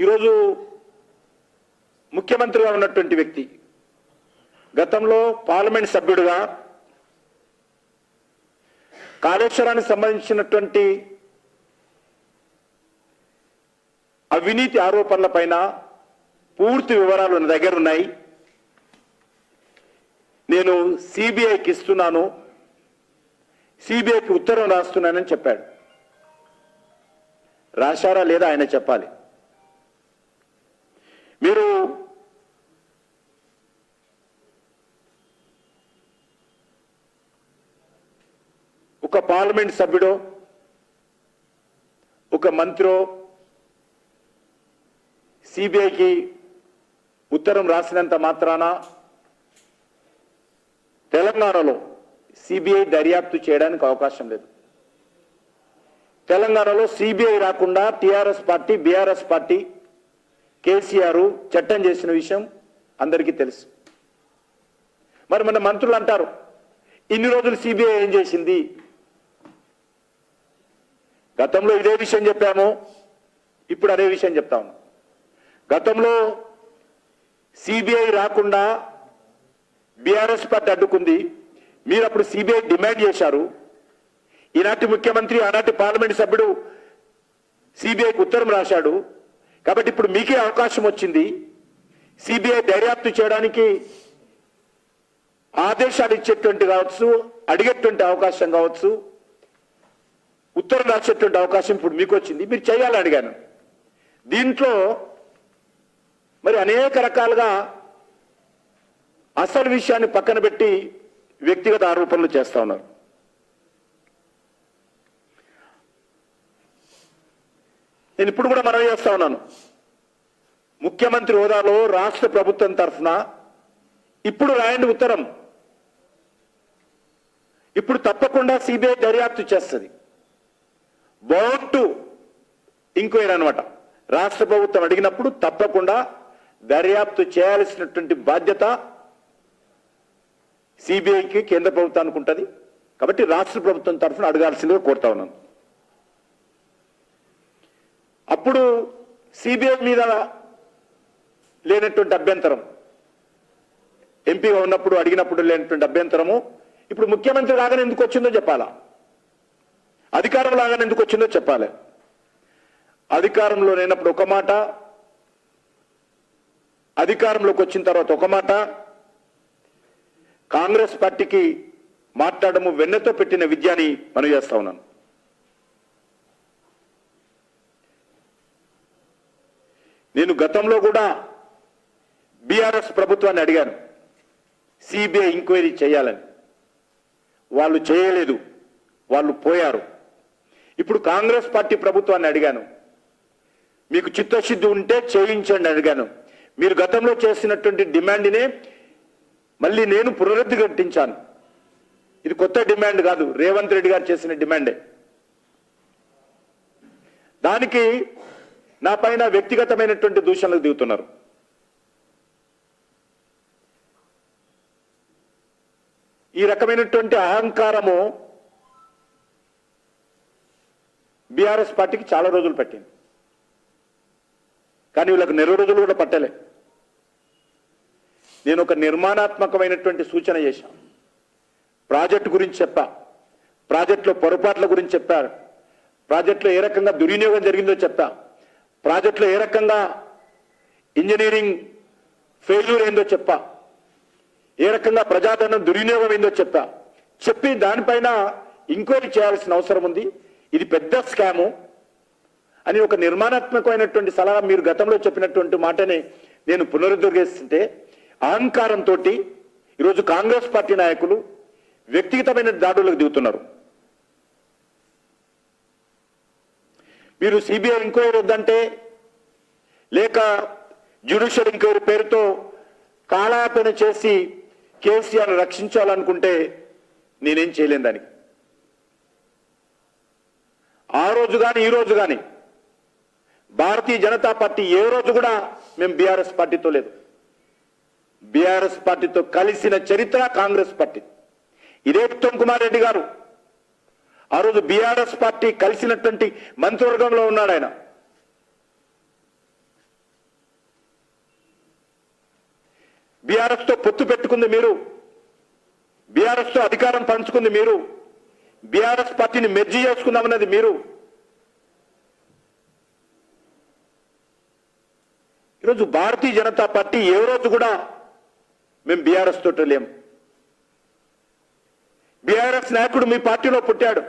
ఈరోజు ముఖ్యమంత్రిగా ఉన్నటువంటి వ్యక్తి గతంలో పార్లమెంట్ సభ్యుడిగా కాళేశ్వరానికి సంబంధించినటువంటి అవినీతి ఆరోపణల పైన పూర్తి వివరాలు నా దగ్గర ఉన్నాయి. నేను సిబిఐకి ఇస్తున్నాను. సిబిఐకి ఉత్తరం రాస్తున్నానని చెప్పాడు. రాశారా లేదా ఆయన చెప్పాలి? మీరు ఒక పార్లమెంట్ సభ్యుడో ఒక మంత్రో సిబిఐకి ఉత్తరం రాసినంత మాత్రాన తెలంగాణలో సిబిఐ దర్యాప్తు చేయడానికి అవకాశం లేదు. తెలంగాణలో సిబిఐ రాకుండా TRS party BRS party KCR చట్టం చేసిన విషయం అందరికీ తెలుసు. మరి మన మంత్రులు అంటారు ఇన్ని రోజులు సిబిఐ ఏం చేసింది? గతంలో ఇదే విషయం చెప్పాము ఇప్పుడు అదే విషయం చెప్తా ఉన్నాం. గతంలో సిబిఐ రాకుండా బీఆర్ఎస్ పార్టీ అడ్డుకుంది మీరు అప్పుడు సిబిఐ డిమాండ్ చేశారు. ఈనాటి ముఖ్యమంత్రి ఆనాటి పార్లమెంట్ సభ్యుడు సిబిఐకి ఉత్తరం రాశాడు. కాబట్టి ఇప్పుడు మీకే అవకాశం వచ్చింది. సిబిఐ దర్యాప్తు చేయడానికి ఆదేశాలు ఇచ్చేటువంటి కావచ్చు అడిగేటువంటి అవకాశం కావచ్చు ఉత్తరం రాసేటువంటి అవకాశం ఇప్పుడు మీకు వచ్చింది. మీరు చేయాలని అడిగాను. దీంట్లో మరి అనేక రకాలుగా అసలు విషయాన్ని పక్కన పెట్టి వ్యక్తిగత ఆరోపణలు చేస్తా ఉన్నారు. నేను ఇప్పుడు కూడా మనవి చేస్తా ఉన్నాను. ముఖ్యమంత్రి హోదాలో రాష్ట్ర ప్రభుత్వం తరఫున ఇప్పుడు రాయండి ఉత్తరం. ఇప్పుడు తప్పకుండా సిబిఐ దర్యాప్తు చేస్తుంది. బౌండ్ టు ఇంక్వైరీ అనమాట రాష్ట్ర ప్రభుత్వం అడిగినప్పుడు తప్పకుండా దర్యాప్తు చేయాల్సినటువంటి బాధ్యత సిబిఐకి కేంద్ర ప్రభుత్వానికి ఉంటుంది. కాబట్టి రాష్ట్ర ప్రభుత్వం తరఫున అడగాల్సిందిగా కోరుతా ఉన్నాను. అప్పుడు సిబిఐ మీద లేనటువంటి అభ్యంతరం. ఎంపీగా ఉన్నప్పుడు అడిగినప్పుడు లేనటువంటి అభ్యంతరము ఇప్పుడు ముఖ్యమంత్రి రాగానే ఎందుకు వచ్చిందో చెప్పాలా? అధికారం లాగానే ఎందుకు వచ్చిందో చెప్పాలి. అధికారంలో లేనప్పుడు ఒక మాట అధికారంలోకి వచ్చిన తర్వాత ఒక మాట. కాంగ్రెస్ పార్టీకి మాట్లాడము వెన్నతో పెట్టిన విద్యని మనం చేస్తా ఉన్నాను నేను గతంలో కూడా బీఆర్ఎస్ ప్రభుత్వాన్ని అడిగాను. సిబిఐ ఎంక్వైరీ చేయాలని. వాళ్ళు చేయలేదు. వాళ్ళు పోయారు. ఇప్పుడు కాంగ్రెస్ పార్టీ ప్రభుత్వాన్ని అడిగాను. మీకు చిత్తశుద్ధి ఉంటే చేయించండి అడిగాను. మీరు గతంలో చేసినటువంటి డిమాండ్నే మళ్ళీ నేను పునరుద్ధరించాను ఇది కొత్త డిమాండ్ కాదు. రేవంత్ రెడ్డి గారు చేసిన డిమాండే. దానికి నా పైన వ్యక్తిగతమైనటువంటి దూషణలకు దిగుతున్నారు. ఈ రకమైనటువంటి అహంకారము బీఆర్ఎస్ పార్టీకి చాలా రోజులు పట్టింది. కానీ వీళ్ళకి నెల రోజులు కూడా పట్టలే. నేను ఒక నిర్మాణాత్మకమైనటువంటి సూచన చేశాను ప్రాజెక్టు గురించి చెప్పా. ప్రాజెక్టులో పొరపాట్ల గురించి చెప్పారు ప్రాజెక్టులో ఏ రకంగా దుర్వినియోగం జరిగిందో చెప్పా. ప్రాజెక్టులో ఏ రకంగా ఇంజనీరింగ్ ఫెయిల్యూర్ ఏందో చెప్పా. ఏ రకంగా ప్రజాధనం దుర్వినియోగం ఏందో చెప్పా. చెప్పి దానిపైన ఇంక్వైరీ చేయాల్సిన అవసరం ఉంది. ఇది పెద్ద స్కాము అని ఒక నిర్మాణాత్మకమైనటువంటి సలహా మీరు గతంలో చెప్పినటువంటి మాటని నేను పునరుద్ధరిస్తుంటే అహంకారంతో ఈరోజు కాంగ్రెస్ పార్టీ నాయకులు వ్యక్తిగతమైన దాడులకు దిగుతున్నారు. మీరు సిబిఐ ఎంక్వైరీ వద్దంటే లేక జ్యుడిషియల్ ఎంక్వైరీ పేరుతో కాలాపన చేసి కేసీఆర్ రక్షించాలనుకుంటే నేనేం చేయలేను దానికి. ఆ రోజు కానీ ఈ రోజు కానీ భారతీయ జనతా పార్టీ ఏ రోజు కూడా మేము బీఆర్ఎస్ పార్టీతో లేదు. బీఆర్ఎస్ పార్టీతో కలిసిన చరిత్ర కాంగ్రెస్ పార్టీ. ఇదే ఉత్తమ్ కుమార్ రెడ్డి గారు ఆ రోజు బీఆర్ఎస్ పార్టీ కలిసినటువంటి మంత్రివర్గంలో ఉన్నాడు ఆయన. బీఆర్ఎస్తో పొత్తు పెట్టుకుంది మీరు. బీఆర్ఎస్తో అధికారం పంచుకుంది మీరు. బీఆర్ఎస్ పార్టీని మెర్జీ చేసుకుందామన్నది మీరు. ఈరోజు భారతీయ జనతా పార్టీ ఏ రోజు కూడా మేము బీఆర్ఎస్ తోట లేము బీఆర్ఎస్ నాయకుడు మీ పార్టీలో పుట్టాడు.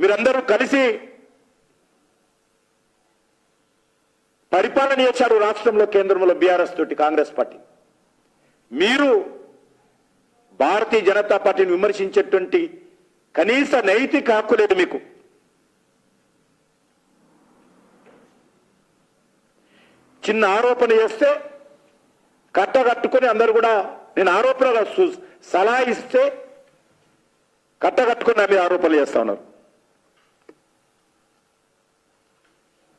మీరందరూ కలిసి పరిపాలన చేశారు రాష్ట్రంలో కేంద్రంలో బీఆర్ఎస్ తోటి కాంగ్రెస్ పార్టీ. మీరు భారతీయ జనతా పార్టీని విమర్శించేటువంటి కనీస నైతిక హక్కు లేదు మీకు. చిన్న ఆరోపణ చేస్తే కట్టగట్టుకొని అందరు కూడా నేను ఆరోపణలు సలహా ఇస్తే కట్టగట్టుకుని నా మీద ఆరోపణలు చేస్తా ఉన్నారు.